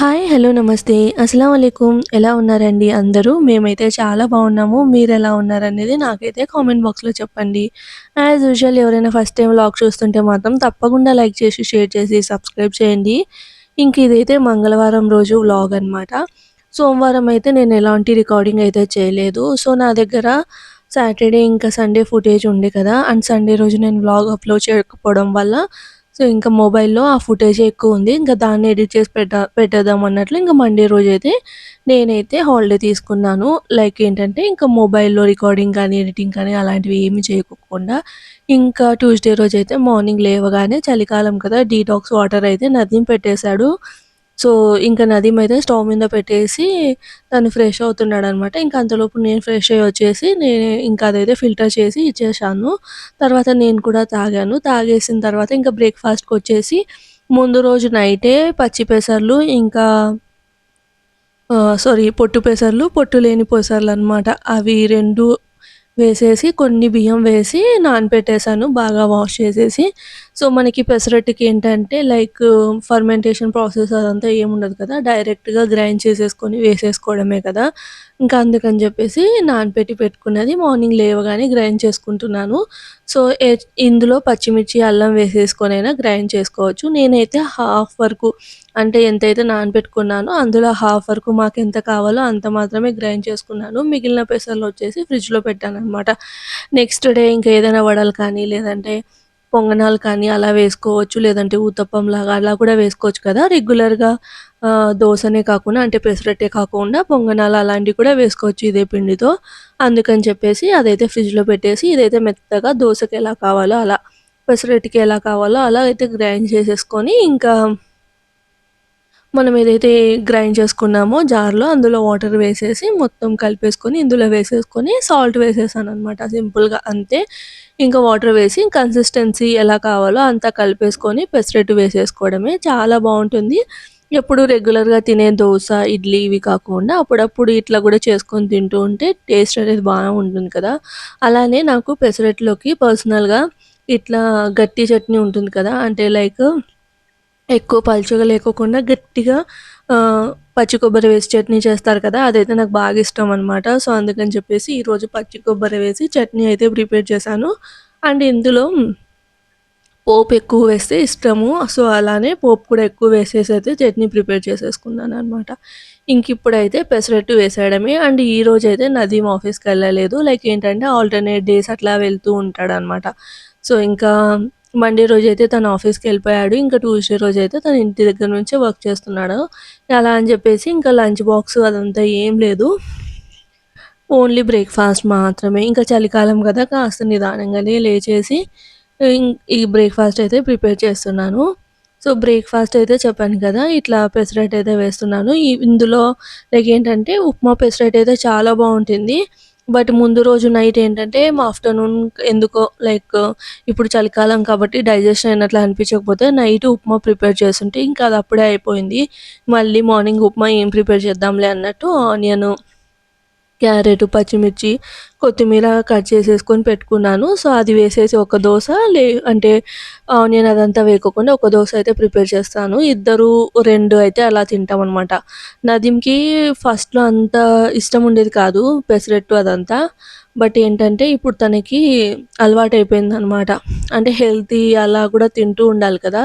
Hi hello నమస్తే. అస్సలం అయికుం ఎలా ఉన్నారండి అందరూ? మేమైతే చాలా బాగున్నాము. మీరు ఎలా ఉన్నారనేది నాకైతే కామెంట్ బాక్స్లో చెప్పండి. యాజ్ యూజువల్ ఎవరైనా ఫస్ట్ టైం వ్లాగ్ చూస్తుంటే మాత్రం తప్పకుండా లైక్ చేసి షేర్ చేసి సబ్స్క్రైబ్ చేయండి. ఇంక ఇదైతే మంగళవారం రోజు వ్లాగ్ అనమాట సోమవారం అయితే నేను ఎలాంటి రికార్డింగ్ అయితే చేయలేదు. సో నా దగ్గర సాటర్డే ఇంకా సండే ఫుటేజ్ ఉండే కదా. అండ్ సండే రోజు నేను వ్లాగ్ అప్లోడ్ చేయకపోవడం వల్ల సో ఇంకా మొబైల్లో ఆ ఫుటేజ్ ఎక్కువ ఉంది ఇంకా దాన్ని ఎడిట్ చేసి పెట్ట పెట్టేద్దాం అన్నట్లు ఇంకా మండే రోజు అయితే నేనైతే హాలిడే తీసుకున్నాను. లైక్ ఏంటంటే ఇంకా మొబైల్లో రికార్డింగ్ కానీ ఎడిటింగ్ కానీ అలాంటివి ఏమి చేయకోకుండా ఇంకా ట్యూస్డే రోజు అయితే మార్నింగ్ లేవగానే చలికాలం కదా డీటాక్స్ వాటర్ అయితే నదిని పెట్టేశాడు. సో ఇంకా నదీం అయితే స్టవ్ మీద పెట్టేసి తను ఫ్రెష్ అవుతున్నాడు అనమాట ఇంకా అంతలోపు నేను ఫ్రెష్ అయ్యి వచ్చేసి నేను ఇంకా అదైతే ఫిల్టర్ చేసి ఇచ్చేసాను తర్వాత నేను కూడా తాగాను. తాగేసిన తర్వాత ఇంకా బ్రేక్ఫాస్ట్కి వచ్చేసి ముందు రోజు నైటే పచ్చి పెసర్లు ఇంకా సారీ పొట్టు పెసర్లు పొట్టు లేని పెసర్లు అనమాట అవి రెండు వేసేసి కొన్ని బియ్యం వేసి నానబెట్టేసాను బాగా వాష్ చేసేసి సో మనకి పెసరట్టుకి ఏంటంటే లైక్ ఫర్మెంటేషన్ ప్రాసెస్ అదంతా ఏముండదు కదా. డైరెక్ట్గా గ్రైండ్ చేసేసుకొని వేసేసుకోవడమే కదా. ఇంకా అందుకని చెప్పేసి నానబెట్టి పెట్టుకున్నది మార్నింగ్ లేవగానే గ్రైండ్ చేసుకుంటున్నాను. సో ఇందులో పచ్చిమిర్చి అల్లం వేసేసుకొని అయినా గ్రైండ్ చేసుకోవచ్చు. నేనైతే హాఫ్ వరకు అంటే ఎంతైతే నానబెట్టుకున్నానో అందులో హాఫ్ వరకు మాకు ఎంత కావాలో అంత మాత్రమే గ్రైండ్ చేసుకున్నాను. మిగిలిన పెసర్లు వచ్చేసి ఫ్రిడ్జ్లో పెట్టాను అనమాట నెక్స్ట్ డే ఇంకా ఏదైనా వడలు కానీ లేదంటే పొంగనాలు కానీ అలా వేసుకోవచ్చు. లేదంటే ఊతప్పం లాగా అలా కూడా వేసుకోవచ్చు కదా. రెగ్యులర్గా దోశనే కాకుండా అంటే పెసరట్టే కాకుండా పొంగనాలు అలాంటివి కూడా వేసుకోవచ్చు ఇదే పిండితో. అందుకని చెప్పేసి అదైతే ఫ్రిడ్జ్లో పెట్టేసి ఇదైతే మెత్తగా దోశకి ఎలా కావాలో అలా పెసరట్టుకి ఎలా కావాలో అలా అయితే గ్రైండ్ చేసేసుకొని ఇంకా మనం ఏదైతే గ్రైండ్ చేసుకున్నామో జార్లో అందులో వాటర్ వేసేసి మొత్తం కలిపేసుకొని ఇందులో వేసేసుకొని సాల్ట్ వేసేసాను అనమాట సింపుల్గా అంతే. ఇంకా వాటర్ వేసి కన్సిస్టెన్సీ ఎలా కావాలో అంతా కలిపేసుకొని పెసరెట్టు వేసేసుకోవడమే చాలా బాగుంటుంది. ఎప్పుడు రెగ్యులర్గా తినే దోశ ఇడ్లీ ఇవి కాకుండా అప్పుడప్పుడు ఇట్లా కూడా చేసుకొని తింటూ ఉంటే టేస్ట్ అనేది బాగా ఉంటుంది కదా. అలానే నాకు పెసరెట్లోకి పర్సనల్గా ఇట్లా గట్టి చట్నీ ఉంటుంది కదా. అంటే లైక్ ఎక్కువ పలుచగా లేకోకుండా గట్టిగా పచ్చి కొబ్బరి వేసి చట్నీ చేస్తారు కదా అదైతే నాకు బాగా ఇష్టం అనమాట సో అందుకని చెప్పేసి ఈరోజు పచ్చి కొబ్బరి వేసి చట్నీ అయితే ప్రిపేర్ చేశాను. అండ్ ఇందులో పోపు ఎక్కువ వేస్తే ఇష్టము. సో అలానే పోపు కూడా ఎక్కువ వేసేసి అయితే చట్నీ ప్రిపేర్ చేసేసుకున్నాను అనమాట ఇంక ఇప్పుడైతే పెసరట్టు వేసేయడమే. అండ్ ఈ రోజు అయితే నదీం ఆఫీస్కి వెళ్ళలేదు. లైక్ ఏంటంటే ఆల్టర్నేట్ డేస్ అట్లా వెళ్తూ ఉంటాడనమాట సో ఇంకా మండే రోజు అయితే తను ఆఫీస్కి వెళ్ళిపోయాడు. ఇంకా ట్యూస్డే రోజు అయితే తన ఇంటి దగ్గర నుంచే వర్క్ చేస్తున్నాడు. అలా అని చెప్పేసి ఇంకా లంచ్ బాక్స్ అదంతా ఏం లేదు. ఓన్లీ బ్రేక్ఫాస్ట్ మాత్రమే. ఇంకా చలికాలం కదా కాస్త నిదానంగానే లేచేసి ఈ బ్రేక్ఫాస్ట్ అయితే ప్రిపేర్ చేస్తున్నాను. సో బ్రేక్ఫాస్ట్ అయితే చెప్పాను కదా ఇట్లా పెసరట్ అయితే వేస్తున్నాను. ఇందులో లైక్ ఏంటంటే ఉప్మా పెసరట్ అయితే చాలా బాగుంటుంది. బట్ ముందు రోజు నైట్ ఏంటంటే మా ఆఫ్టర్నూన్ ఎందుకో లైక్ ఇప్పుడు చలికాలం కాబట్టి డైజెషన్ అయినట్లు అనిపించకపోతే నైట్ ఉప్మా ప్రిపేర్ చేస్తుంటే ఇంకా అది అప్పుడే అయిపోయింది. మళ్ళీ మార్నింగ్ ఉప్మా ఏం ప్రిపేర్ చేద్దాంలే అన్నట్టు ఆనియన్ క్యారెట్ పచ్చిమిర్చి కొత్తిమీర కట్ చేసేసుకొని పెట్టుకున్నాను. సో అది వేసేసి ఒక దోశ లే అంటే ఆనియన్ అదంతా వేయకుండా ఒక దోశ అయితే ప్రిపేర్ చేస్తాను. ఇద్దరు రెండు అయితే అలా తింటాం అనమాట నదీంకి ఫస్ట్లో అంత ఇష్టం ఉండేది కాదు పెసరెట్టు అదంతా. బట్ ఏంటంటే ఇప్పుడు తనకి అలవాటు అయిపోయింది అనమాట అంటే హెల్తీ అలా కూడా తింటూ ఉండాలి కదా.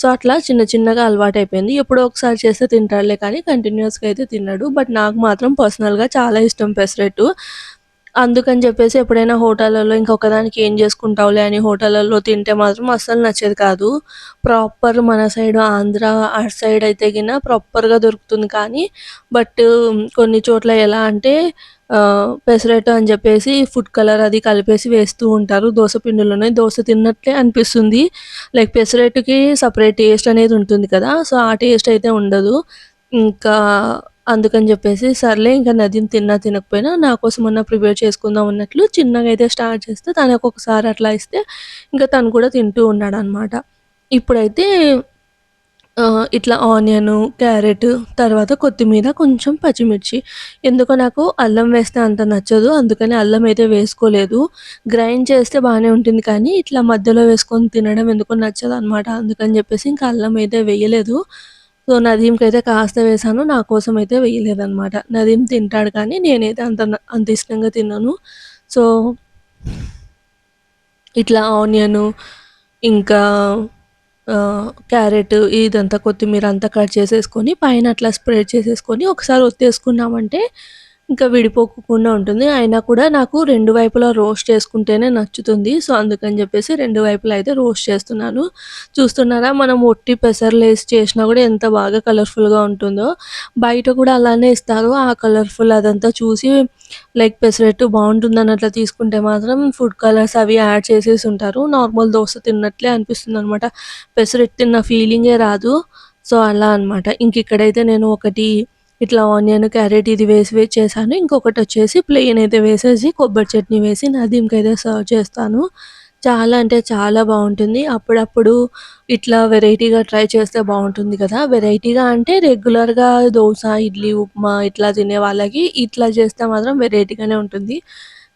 సో అట్లా చిన్న చిన్నగా అలవాటు అయిపోయింది ఎప్పుడో ఒకసారి చేస్తే తింటాడులే కానీ కంటిన్యూస్గా అయితే తిన్నాడు. బట్ నాకు మాత్రం పర్సనల్గా చాలా ఇష్టం పెసరెట్టు. అందుకని చెప్పేసి ఎప్పుడైనా హోటళ్ళలో ఇంకొకదానికి ఏం చేసుకుంటావులే అని హోటళ్ళలో తింటే మాత్రం అస్సలు నచ్చేది కాదు. ప్రాపర్ మన సైడ్ ఆంధ్ర అటు సైడ్ అయితే గిన ప్రాపర్గా దొరుకుతుంది కానీ బట్ కొన్ని చోట్ల ఎలా అంటే పెసరట్టు అని చెప్పేసి ఫుడ్ కలర్ అది కలిపేసి వేస్తూ ఉంటారు. దోశ పిండిలోనే దోశ తిన్నట్లే అనిపిస్తుంది. లైక్ పెసరట్టుకి సపరేట్ టేస్ట్ అనేది ఉంటుంది కదా సో ఆ టేస్ట్ అయితే ఉండదు. ఇంకా అందుకని చెప్పేసి సర్లే ఇంకా నదిని తిన్నా తినకపోయినా నా కోసం అన్న ప్రిపేర్ చేసుకుందాం అన్నట్లు చిన్నగా అయితే స్టార్ట్ చేస్తే తనకు ఒకసారి అట్లా ఇస్తే ఇంకా తను కూడా తింటూ ఉన్నాడు అనమాట ఇప్పుడైతే ఇట్లా ఆనియన్ క్యారెట్ తర్వాత కొత్తిమీర కొంచెం పచ్చిమిర్చి. ఎందుకో నాకు అల్లం వేస్తే అంత నచ్చదు అందుకని అల్లం అయితే వేసుకోలేదు. గ్రైండ్ చేస్తే బాగానే ఉంటుంది కానీ ఇట్లా మధ్యలో వేసుకొని తినడం ఎందుకో నచ్చదు అనమాట అందుకని చెప్పేసి ఇంకా అల్లం అయితే వేయలేదు. సో నదీమ్‌కైతే కాస్త వేసాను నా కోసం అయితే వేయలేదనమాట. నదీం తింటాడు కానీ నేనైతే అంత అంత ఇష్టంగా తినను. సో ఇట్లా ఆనియను ఇంకా క్యారెట్ ఇదంతా కొత్తిమీర అంతా కట్ చేసేసుకొని పైన అట్లా స్ప్రెడ్ చేసేసుకొని ఒకసారి ఒత్తేసుకున్నామంటే ఇంకా విడిపోకుండా ఉంటుంది. అయినా కూడా నాకు రెండు వైపులా రోస్ట్ చేసుకుంటేనే నచ్చుతుంది. సో, అందుకని చెప్పేసి రెండు వైపులా అయితే రోస్ట్ చేస్తున్నాను. చూస్తున్నారా మనం ఒట్టి పెసర్లేసి చేసినా కూడా ఎంత బాగా కలర్‌ఫుల్‌గా ఉంటుందో. బయట కూడా అలానే ఇస్తారు. ఆ కలర్‌ఫుల్ అదంతా చూసి లైక్ పెసరట్టు బాగుంటుంది అన్నట్లు తీసుకుంటే మాత్రం ఫుడ్ కలర్స్ అవి యాడ్ చేసేసి ఉంటారు. నార్మల్ దోస తిన్నట్లే అనిపిస్తుంది అనమాట పెసరట్టు తిన్న ఫీలింగే రాదు. సో, అలా అనమాట. ఇంక ఇక్కడైతే నేను ఒకటి ఇట్లా ఆనియన్, క్యారెట్ ఇది వేసి వేసి చేశాను. ఇంకొకటొచ్చేసి ప్లెయిన్ అయితే వేసేసి కొబ్బరి చట్నీ వేసి నదీమ్‌కైతే సర్వ్ చేస్తాను. చాలా అంటే చాలా బాగుంటుంది అప్పుడప్పుడు ఇట్లా వెరైటీగా ట్రై చేస్తే బాగుంటుంది కదా! వెరైటీగా అంటే రెగ్యులర్‌గా దోశ ఇడ్లీ, ఉప్మా ఇట్లా తినే వాళ్ళకి ఇట్లా చేస్తే మాత్రం వెరైటీగానే ఉంటుంది.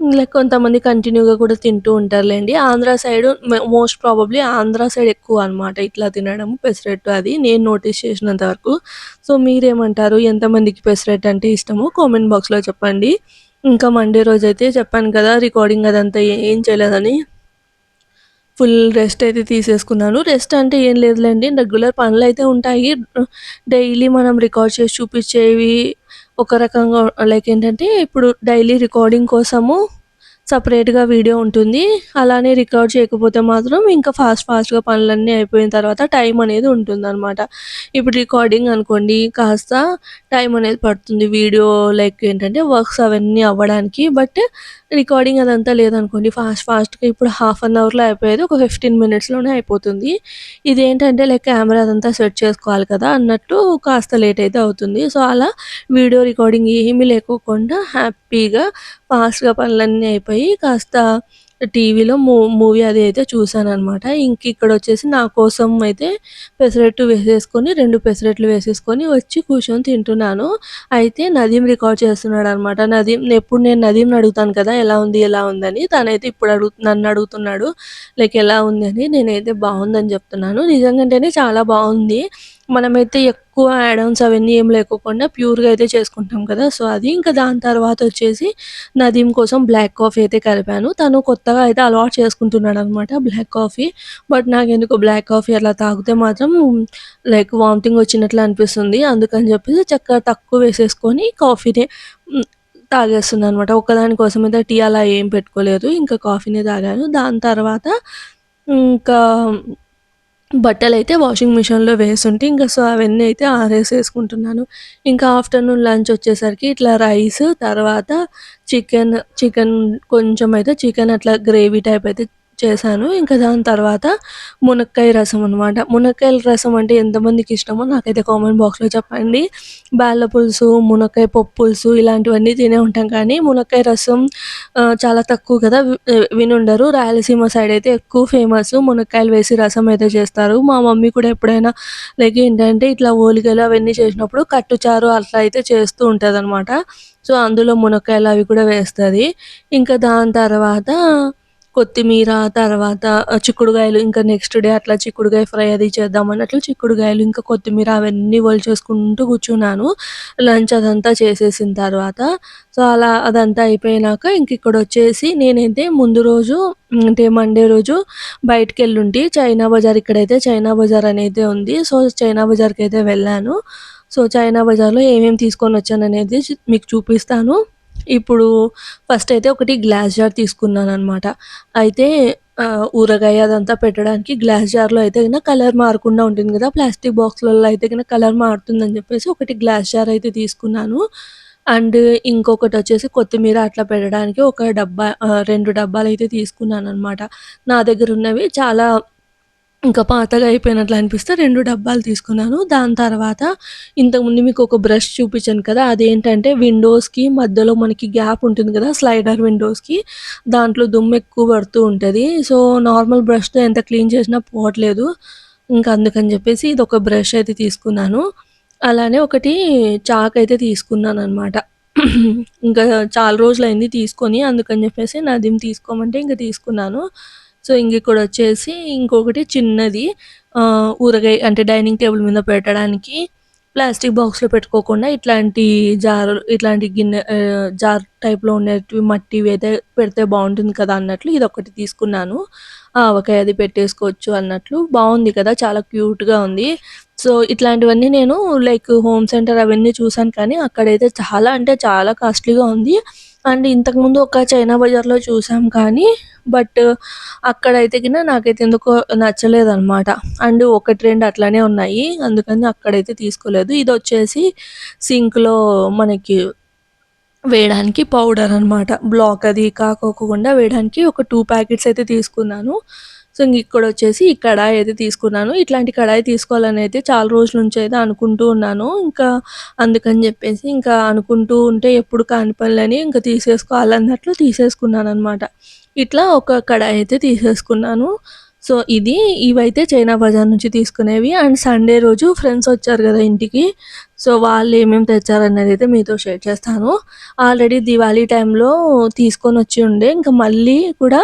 లైక్ కొంతమంది కంటిన్యూగా కూడా తింటూ ఉంటారులేండి Andhra side most probably Andhra side ఎక్కువ అనమాట ఇట్లా తినడం పెసరట్టు అది నేను నోటీస్ చేసినంత వరకు. సో, మీరేమంటారు? ఎంతమందికి పెసరెట్ అంటే ఇష్టమో కామెంట్ బాక్స్‌లో చెప్పండి. ఇంకా మండే రోజు అయితే చెప్పాను కదా! రికార్డింగ్ అదంతా ఏం చేయలేదని. ఫుల్ రెస్ట్ అయితే తీసేసుకున్నాను. రెస్ట్ అంటే ఏం లేదులేండి రెగ్యులర్ పనులు అయితే ఉంటాయి. డైలీ మనం రికార్డ్ చేసి చూపించేవి ఒక రకంగా లైక్ ఏంటంటే ఇప్పుడు డైలీ రికార్డింగ్ కోసము సపరేట్గా వీడియో ఉంటుంది. అలానే రికార్డ్ చేయకపోతే మాత్రం ఇంకా ఫాస్ట్ ఫాస్ట్‌గా పనులన్నీ అయిపోయిన తర్వాత టైం అనేది ఉంటుందనమాట. ఇప్పుడు రికార్డింగ్ అనుకోండి కాస్త టైం అనేది పడుతుంది. వీడియో లైక్ ఏంటంటే వర్క్స్ అవన్నీ అవ్వడానికి. బట్ రికార్డింగ్ అదంతా లేదనుకోండి ఫాస్ట్ ఫాస్ట్‌గా ఇప్పుడు హాఫ్ అన్ అవర్‌లో అయిపోయేది ఒక 15 మినిట్స్‌లోనే అయిపోతుంది. ఇదేంటంటే లైక్ కెమెరా అదంతా సెట్ చేసుకోవాలి కదా! అన్నట్టు కాస్త లేట్ అయితే అవుతుంది. సో, అలా వీడియో రికార్డింగ్ ఏమీ లేకోకుండా హ్యాపీగా ఫాస్ట్‌గా పనులన్నీ అయిపోయి కాస్త టీవీలో మూ మూవీ అది అయితే చూశాననమాట. ఇంక ఇక్కడొచ్చేసి నా కోసం అయితే పెసరట్టు వేసేసుకొని రెండు పెసరట్లు వేసేసుకొని వచ్చి కూర్చొని తింటున్నాను. అయితే నదీం రికార్డ్ చేస్తున్నాడనమాట. నదీం ఎప్పుడు నేను నదీంని అడుగుతాను కదా! ఎలా ఉంది? ఎలా ఉందని. తనైతే ఇప్పుడు అడుగు నన్ను అడుగుతున్నాడు. లైక్ ఎలా ఉంది అని. నేనైతే బాగుందని చెప్తున్నాను. నిజంగంటేనే చాలా బాగుంది మనమైతే ఎక్కువ యాడ్ అవన్నీ ఏం లేకోకుండా ప్యూర్‌గా అయితే చేసుకుంటాం కదా! సో, అది. ఇంకా దాని తర్వాత వచ్చేసి నదీం కోసం బ్లాక్ కాఫీ అయితే కలిపాను. తను కొత్తగా అయితే అలవాటు చేసుకుంటున్నాడనమాట బ్లాక్ కాఫీ. బట్ నాకెందుకో బ్లాక్ కాఫీ అలా తాగితే మాత్రం లైక్ వామిటింగ్ వచ్చినట్లు అనిపిస్తుంది. అందుకని చెప్పేసి చక్కగా తక్కువ వేసేసుకొని కాఫీనే తాగేస్తున్నాను అనమాట ఒక్కదాని కోసం అయితే టీ అలా ఏం పెట్టుకోలేదు. ఇంకా కాఫీనే తాగాను. దాని తర్వాత ఇంకా బట్టలైతే వాషింగ్ మిషన్‌లో వేసుంటే ఇంకా సో, అవన్నీ అయితే ఆరేసేసుకుంటున్నాను. ఇంకా ఆఫ్టర్‌నూన్ లంచ్ వచ్చేసరికి ఇట్లా రైస్ తర్వాత చికెన్, చికెన్ కొంచెం అయితే చికెన్ అట్లా గ్రేవీ టైప్ అయితే చేశాను. ఇంకా దాని తర్వాత మునక్కాయ రసం అనమాట. మునక్కాయల రసం అంటే ఎంతమందికి ఇష్టమో నాకైతే కామెంట్ బాక్స్‌లో చెప్పండి. బాల పులుసు, మునక్కాయ పప్పు పులుసు ఇలాంటివన్నీ తినే ఉంటాం కానీ మునక్కాయ రసం చాలా తక్కువ కదా! వినుండరు. రాయలసీమ సైడ్ అయితే ఎక్కువ ఫేమస్ మునక్కాయలు వేసి రసం అయితే చేస్తారు. మా మమ్మీ కూడా ఎప్పుడైనా లైక్ ఏంటంటే ఇట్లా ఓలిగలు అవన్నీ చేసినప్పుడు కట్టుచారు అట్లా అయితే చేస్తూ ఉంటుంది అనమాట సో, అందులో మునక్కాయలు అవి కూడా వేస్తుంది ఇంకా దాని తర్వాత కొత్తిమీర తర్వాత చిక్కుడుగాయలు ఇంకా నెక్స్ట్ డే అట్లా చిక్కుడుగాయ ఫ్రై అది చేద్దాం అన్నట్లు చిక్కుడుగాయలు ఇంకా కొత్తిమీర అవన్నీ ఒలిచేసుకుంటూ కూర్చున్నాను. లంచ్ అదంతా చేసేసిన తర్వాత. సో, అలా అదంతా అయిపోయినాక ఇంక ఇక్కడొచ్చేసి నేనైతే ముందు రోజు అంటే మండే రోజు బయటికెళ్ళుంటి. చైనా బజార్ ఇక్కడైతే చైనా బజార్ అనేది ఉంది. సో, చైనా బజార్కి అయితే వెళ్ళాను. సో, చైనా బజార్‌లో ఏమేమి తీసుకొని వచ్చాను అనేది మీకు చూపిస్తాను. ఇప్పుడు ఫస్ట్ అయితే ఒకటి గ్లాస్ జార్ తీసుకున్నాను అనమాట అయితే ఊరగాయ అదంతా పెట్టడానికి గ్లాస్ జార్‌లో అయితే గిన కలర్ మారకుండా ఉంటుంది కదా! ప్లాస్టిక్ బాక్స్‌లలో అయితే గిన కలర్ మారుతుందని చెప్పేసి ఒకటి గ్లాస్ జార్ అయితే తీసుకున్నాను. అండ్ ఇంకొకటి వచ్చేసి కొత్తిమీర అట్లా పెట్టడానికి ఒక డబ్బా రెండు డబ్బాలు అయితే తీసుకున్నాను అనమాట నా దగ్గర ఉన్నవి చాలా ఇంకా పాతగా అయిపోయినట్లు అనిపిస్తే రెండు డబ్బాలు తీసుకున్నాను. దాని తర్వాత ఇంతకుముందు మీకు ఒక బ్రష్ చూపించాను కదా! అదేంటంటే విండోస్‌కి మధ్యలో మనకి గ్యాప్ ఉంటుంది కదా! స్లైడర్ విండోస్‌కి దాంట్లో దుమ్ము ఎక్కువ పడుతూ ఉంటుంది సో, నార్మల్ బ్రష్‌తో ఎంత క్లీన్ చేసినా పోవట్లేదు. ఇంకా అందుకని చెప్పేసి ఇది ఒక బ్రష్ అయితే తీసుకున్నాను. అలానే ఒకటి చాక్ అయితే తీసుకున్నాను అనమాట ఇంకా చాలా రోజులైంది తీసుకొని అందుకని చెప్పేసి నాదిం తీసుకోమంటే ఇంకా తీసుకున్నాను. సో ఇంగ ఇక్కడ వచ్చేసి ఇంకొకటి చిన్నది ఊరగాయ అంటే డైనింగ్ టేబుల్ మీద పెట్టడానికి ప్లాస్టిక్ బాక్స్‌లో పెట్టుకోకుండా ఇట్లాంటి జారులు ఇట్లాంటి గిన్నె జార్ టైప్‌లో ఉండేటివి మట్టివి అయితే పెడితే బాగుంటుంది కదా అన్నట్లు ఇది ఒకటి తీసుకున్నాను. ఆవకాయ అది పెట్టేసుకోవచ్చు అన్నట్లు. బాగుంది కదా! చాలా క్యూట్‌గా ఉంది. సో, ఇట్లాంటివన్నీ నేను లైక్ హోమ్ సెంటర్ అవన్నీ చూసాను కానీ అక్కడైతే చాలా అంటే చాలా కాస్ట్‌లీగా ఉంది. అండ్ ఇంతకుముందు ఒక చైనా బజార్‌లో చూసాం కానీ బట్ అక్కడైతే గిన నాకైతే ఎందుకో నచ్చలేదనమాట. అండ్ ఒకటి, రెండు అట్లానే ఉన్నాయి. అందుకని అక్కడైతే తీసుకోలేదు. ఇది వచ్చేసి సింక్‌లో మనకి వేయడానికి పౌడర్ అనమాట. బ్లాక్ అది కాకోకుండా వేయడానికి ఒక టూ ప్యాకెట్స్ అయితే తీసుకున్నాను. సో, ఇక్కడ వచ్చేసి ఈ కడాయి అయితే తీసుకున్నాను. ఇట్లాంటి కడాయి తీసుకోవాలని అయితే చాలా రోజుల నుంచి అయితే అనుకుంటూ ఉన్నాను. ఇంకా అందుకని చెప్పేసి ఇంకా అనుకుంటూ ఉంటే ఎప్పుడు కాని పనులని ఇంకా తీసేసుకోవాలన్నట్లు తీసేసుకున్నాననమాట. ఇట్లా ఒక కడాయి అయితే తీసేసుకున్నాను. సో, ఇది ఇవైతే చైనా బజార్ నుంచి తీసుకునేవి. అండ్ సండే రోజు ఫ్రెండ్స్ వచ్చారు కదా ఇంటికి. సో, వాళ్ళు ఏమేమి తెచ్చారనేది అయితే మీతో షేర్ చేస్తాను. ఆల్రెడీ దివాళీ టైంలో తీసుకొని వచ్చి ఉండే. ఇంకా మళ్ళీ కూడా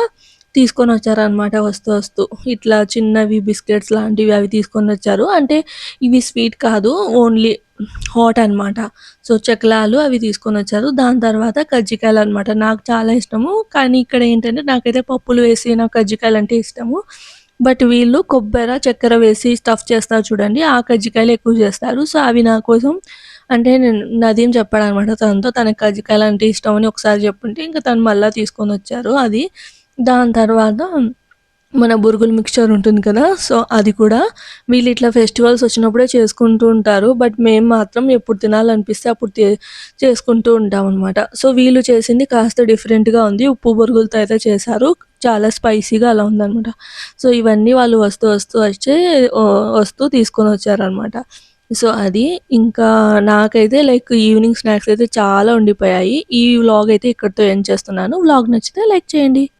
తీసుకొని వచ్చారనమాట వస్తూ వస్తూ. ఇట్లా చిన్నవి బిస్కెట్స్ లాంటివి అవి తీసుకొని వచ్చారు అంటే ఇవి స్వీట్ కాదు. ఓన్లీ హాట్ అనమాట. సో, చెక్లాలు అవి తీసుకొని వచ్చారు దాని తర్వాత కజ్జికాయలు అనమాట నాకు చాలా ఇష్టము. కానీ ఇక్కడ ఏంటంటే నాకైతే పప్పులు వేసి నాకు కజ్జికాయలు అంటే ఇష్టము. బట్ వీళ్ళు కొబ్బరి చక్కెర వేసి స్టఫ్ చేస్తారు చూడండి. ఆ కజ్జికాయలు ఎక్కువ చేస్తారు. సో, అవి నా కోసం అంటే నేను నదీం చెప్పాడనమాట తనతో తనకి ఇష్టం అని ఒకసారి చెప్పుంటే ఇంకా తను మళ్ళీ తీసుకొని వచ్చారు అది. దాని తర్వాత మన బురుగులు మిక్చర్ ఉంటుంది కదా! సో, అది కూడా వీళ్ళు ఇట్లా ఫెస్టివల్స్ వచ్చినప్పుడే చేసుకుంటూ ఉంటారు. బట్ మేము మాత్రం ఎప్పుడు తినాలనిపిస్తే అప్పుడు తే చేసుకుంటూ ఉంటామనమాట. సో, వీళ్ళు చేసింది కాస్త డిఫరెంట్‌గా ఉంది. ఉప్పు బురుగులతో అయితే చేశారు. చాలా స్పైసీగా అలా ఉందనమాట. సో, ఇవన్నీ వాళ్ళు వస్తూ వస్తూ వచ్చి వస్తూ తీసుకొని వచ్చారనమాట సో, అది ఇంకా నాకైతే లైక్ ఈవినింగ్ స్నాక్స్ అయితే చాలా ఉండిపోయాయి. ఈ వ్లాగ్ అయితే ఇక్కడితో ఎండ్ చేస్తున్నాను. వ్లాగ్ నచ్చితే లైక్ చేయండి.